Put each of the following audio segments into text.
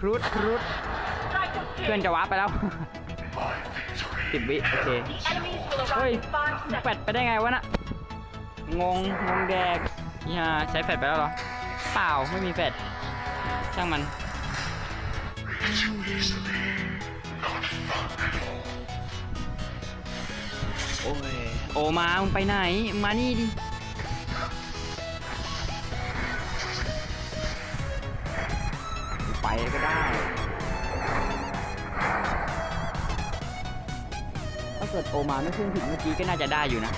ครุดครุดเพื่อนจะว้าร์ปไปแล้ว สิบวิ โอเค Enemies will เฮ้ย arrive in five แฟด seconds. ไปได้ไงวะน่ะ งง งงแดกนี่ฮะใช้แฟดไปแล้วเหรอ เปล่า ไม่มีแฟดช่างมัน โอ้ย โอมา มึงไปไหน มานี่ดิ ก็ได้ ถ้าเกิดโอมาไม่ขึ้นถึงเมื่อกี้ก็น่าจะได้อยู่นะ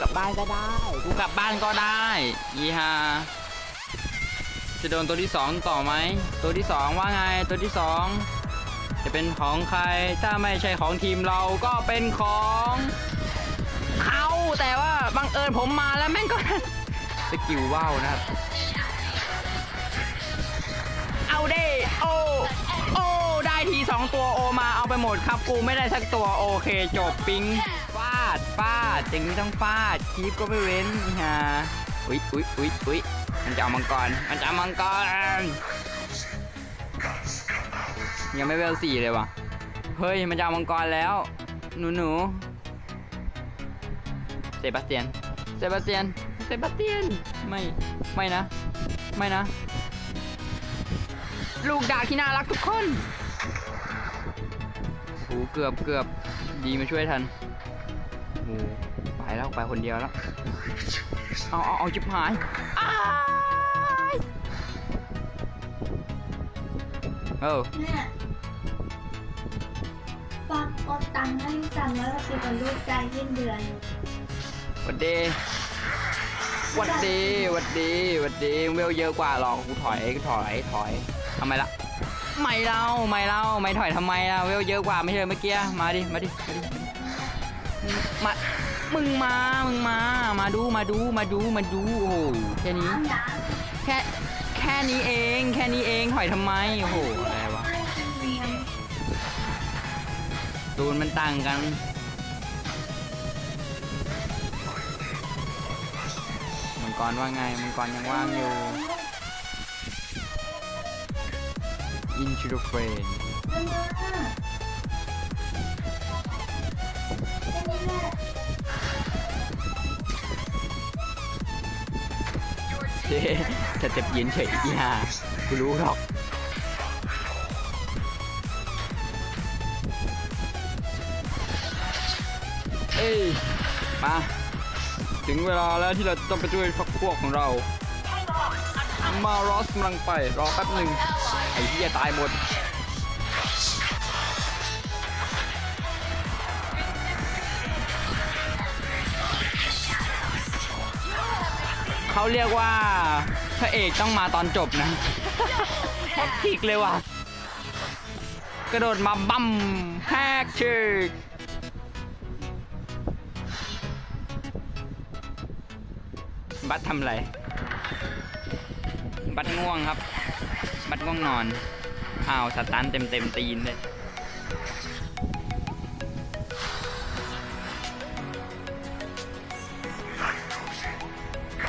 กลับบ้านก็ได้ กูกลับบ้านก็ได้ยีฮา จะโดนตัวที่สองต่อไหม ตัวที่สองว่าไง ตัวที่สองจะเป็นของใคร ถ้าไม่ใช่ของทีมเราก็เป็นของเขาแต่ว่าบังเอิญผมมาแล้วแม่งก็สกิลว่าวนะครับ เอาเด้โอโอ้ได้ทีสองตัวโอมาเอาไปหมดครับกูไม่ได้สักตัวโอเคจบปิงฟาดฟาดจริงนี้ต้องฟาดคีปก็ไม่เว้นฮะอุ๊ยอุ๊ยอุ๊ยอุ๊ย มันจะเอามังกร มันจะเอามังกร ยังไม่เวลสี่เลยว่ะ เฮ้ย มันจะเอามังกรแล้ว หนูหนูเซบาสเตียน เซบาสเตียน เซบาสเตียน ไม่ ไม่นะ ไม่นะ ลูกดาที่น่ารักทุกคนโอ้เกือบเกือบดีมาช่วยทันโอ้ แล้วไปคนเดียวแล้วเอาเอาเอาจิบหายอ้ายเออเนี่ยปักโอนตังค์ให้สามร้อยสิบกับลูกใจยื่นเดือนหวัดดีหวัดดีหวัดดีหวัดดีเวลเยอะกว่าหรอกกูถอยกูถอยถอยทำไมล่ะไม่เล่าไม่เล่าไม่ถอยทำไมล่ะเวลเยอะกว่าไม่ใช่เหรอเมื่อกี้มาดิมาดิมาดิมา มึงมา มึงมา มาดู มาดู มาดู มาดู โอ้โห แค่นี้ แค่ แค่นี้เอง แค่นี้เองถอยทำไม โอ้โห อะไรวะตูนมันต่างกัน มังกรว่าไง มังกรยังว่างอยู่ Into the frame เรื่องนี้ เจ๊สเจ็บเย็นเฉยอีห่ากูรู้หรอกเอ้ยมาถึงเวลาแล้วที่เราต้องไปช่วยพักพวกของเรา มารอสกำลังไปรอแป๊บหนึ่งไอ้เหี้ยตายหมด เขาเรียกว่าพระเอกต้องมาตอนจบนะแฮกทิกเลยว่ะ กระโดดมาบัมแฮกทิกบัตทำไร บัตง่วงครับ บัตง่วงนอน อ้าวสตันเต็มเต็มตีนเลย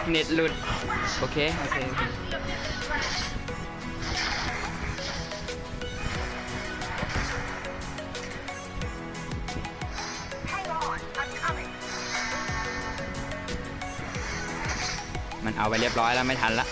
เน็ตหลุดโอเคโอเค โอเค มันเอาไปเรียบร้อยแล้วไม่ทันละ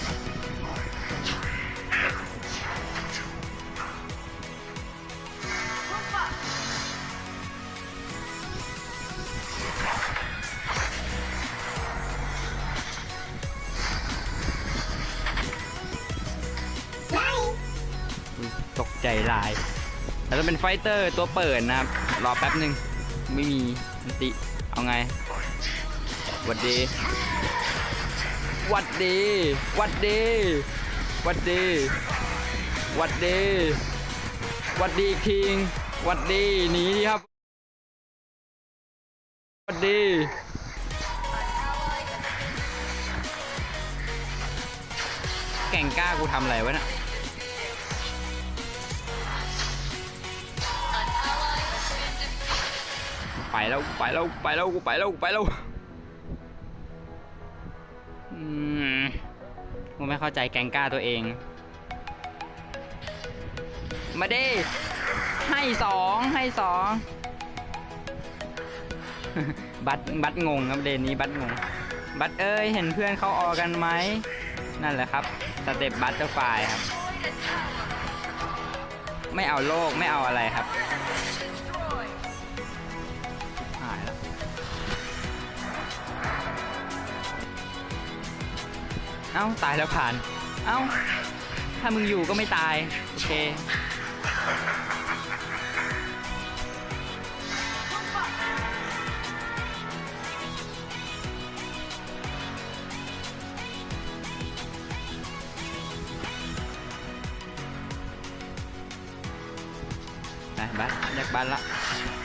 ลาย แต่ถ้าเป็นไฟเตอร์ตัวเปิดนะครับ รอแป๊บหนึ่งไม่มีอันติ เอาไงหวัดดีหวัดดีหวัดดีหวัดดีหวัดดีหวัดดีอีกทีงหวัดดีหนีดิครับหวัดดีแก่งกล้ากูทำอะไรวะเนี่ย แล้วไปแล้วไปแล้วกูไปแล้วกูไปแล้วอืมกูไม่เข้าใจแกงก้าตัวเอง มาดิให้สองให้สองบัตบัตงงครับเดนนี้บัตงง บัตเอ้ยเห็นเพื่อนเขาออกกันไหมนั่นแหละครับสเต็ปบัตเตอร์ไฟครับ ไม่เอาโลกไม่เอาอะไรครับ เอ้าตายแล้วผ่าน เอ้า ถ้ามึงอยู่ก็ไม่ตาย โอเคไปบัสแ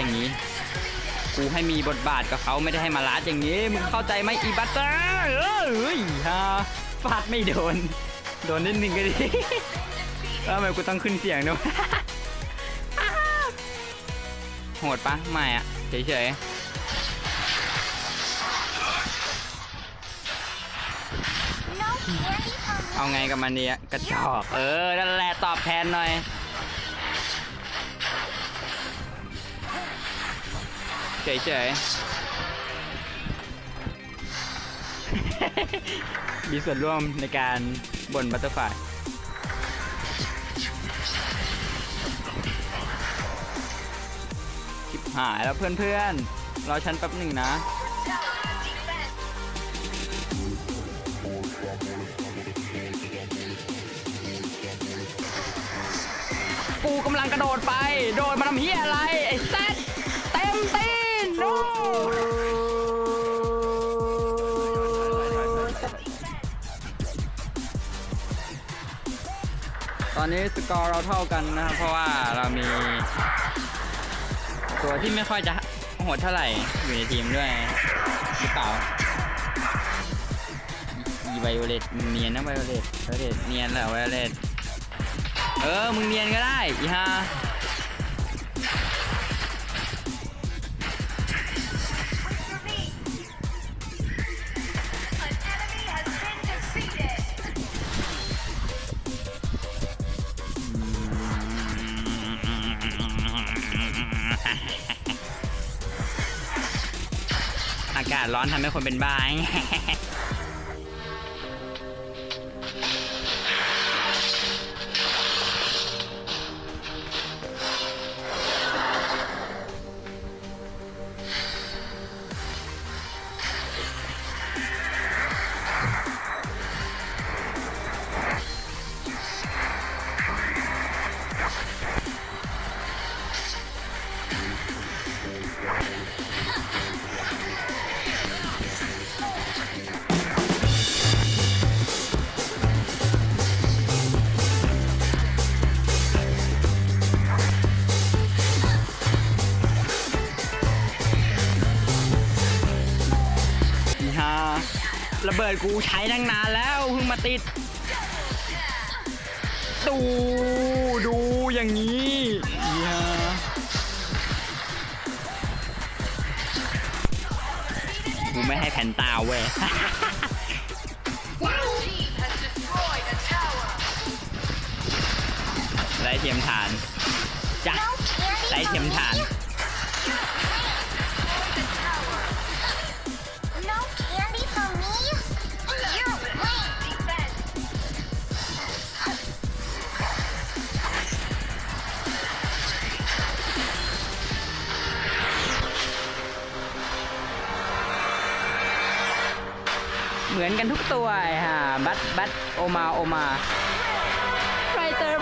อย่างนี้ กูให้มีบทบาทกับเขาไม่ได้ให้มาลาดอย่างนี้ มึงเข้าใจไหมอีบัตเตอร์เอ้ยฮะฟาดไม่โดน โดนนิดนึงก็ดีทำไมกูต้องขึ้นเสียงด้วยโหดปะไม่อะเฉยๆเอาไงกับมันเนี่ยกระจอก เออ นั่นแหละตอบแทนหน่อย เฉยๆ มีส่วนร่วมในการบนบัตเตอร์ไฟชิบหายแล้วเพื่อนๆ รอฉันแป๊บหนึ่งนะกูกำลังกระโดดไป โดดมาทำเฮียอะไร ไอ้ อนนี้สกอร์เราเท่ากันนะครับ เพราะว่าเรามี ตัวที่ไม่ค่อยจะโหดเท่าไหร่อยู่ในทีมด้วยหรือเปล่าอีไวโอเลตเนียนนะไวโอเลตไวโอเลตเนียนแหละไวโอเลตเออ มึงเนียนก็ได้อีฮา อากาศร้อนทำให้คนเป็นบ้า ดกูใช้ตั้งนานแล้วเพิ่งมาติดดูดูอย่างนี้อีฮากูไม่ให้แผ่นตาเว้ยไล่เทียมฐานจ้ะไล่เทียมฐาน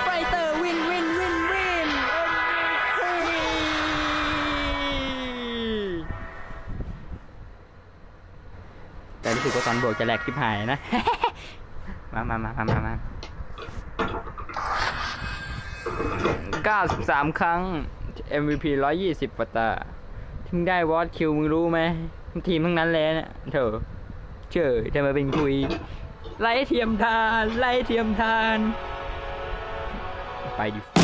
ฟเตอร์วินวินวินวินแต่รู้สึกว่าตอนบวกจะแหลกคลิปหายนะ มามามามามามา93ครั้ง MVP 120ปตาถึงได้วอตคิวมึงรู้ไหมทีมทั้งนั้นเลยนะเถอะ เจอจะมาเป็นคุยไล่เทียมทานไล่เทียมทาน ไปดิ